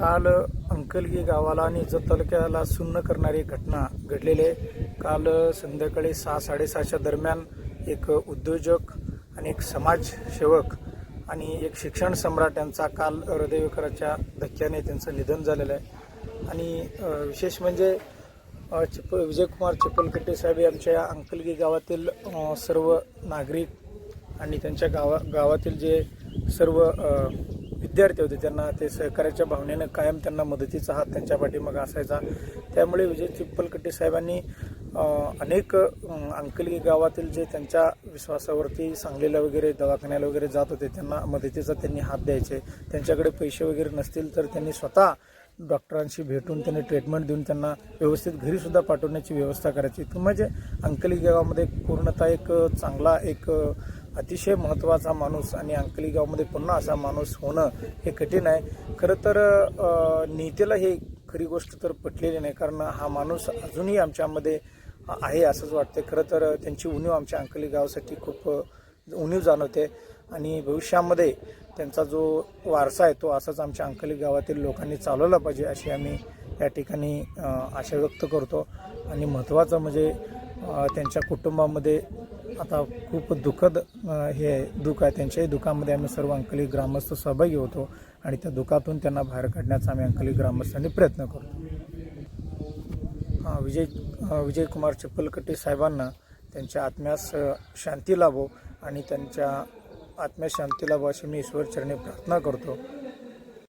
काल अंकलगी गावाला आणि इजत तालुक्याला सुन्न करणारी घटना घडलेली आहे. काल संध्याकाळी सहा साडेसहाच्या दरम्यान एक उद्योजक आणि एक समाजसेवक आणि एक शिक्षण सम्राट यांचा काल हृदयविकाराच्या धक्क्याने त्यांचं निधन झालेलं आहे. आणि विशेष म्हणजे चिप विजयकुमार चिपलकट्टे साहेब आमच्या अंकलगी गावातील सर्व नागरिक आणि त्यांच्या गावा गावातील जे सर्व विद्यार्थी होते. त्यांना ते सहकार्याच्या भावनेनं कायम त्यांना मदतीचा हात त्यांच्या पाठीमागं असायचा. त्यामुळे विजय चिप्पलकट्टे साहेबांनी अनेक अंकली अंकलगी गावातील जे त्यांच्या विश्वासावरती सांगलीला वगैरे दवाखान्याला वगैरे जात होते त्यांना मदतीचा त्यांनी हात द्यायचे. त्यांच्याकडे पैसे वगैरे नसतील तर त्यांनी स्वतः डॉक्टरांशी भेटून त्यांनी ट्रीटमेंट देऊन त्यांना व्यवस्थित घरीसुद्धा पाठवण्याची व्यवस्था करायची. म्हणजे अंकली गावामध्ये पूर्णतः एक चांगला एक अतिशय महत्त्वाचा माणूस आणि अंकली गावामध्ये पुन्हा असा माणूस होणं हे कठीण आहे. खरं तर नेतेला हे खरी गोष्ट तर पटलेली नाही कारण हा माणूस अजूनही आमच्यामध्ये आहे असंच वाटतं खरं तर त्यांची उणीव आमच्या अंकली गावासाठी खूप उणीव जाणवते. आणि भविष्यामध्ये त्यांचा जो वारसा आहे तो असाच आमच्या अंकली गावातील लोकांनी चालवला पाहिजे अशी आम्ही या ठिकाणी आशा व्यक्त करतो. आणि महत्त्वाचं म्हणजे त्यांच्या कुटुंबामध्ये आता खूप दुःखद हे आहे, दुःख आहे. त्यांच्याही दुःखामध्ये आम्ही सर्व अंकली ग्रामस्थ सहभागी होतो आणि त्या दुःखातून त्यांना बाहेर काढण्याचा आम्ही अंकली ग्रामस्थांनी प्रयत्न करतो. अ, विजय विजयकुमार चिप्पलकट्टे साहेबांना त्यांच्या आत्म्यास शांती लाभो आणि त्यांच्या आत्म्यास शांती लाभो अशी मी ईश्वरचरणी प्रार्थना करतो.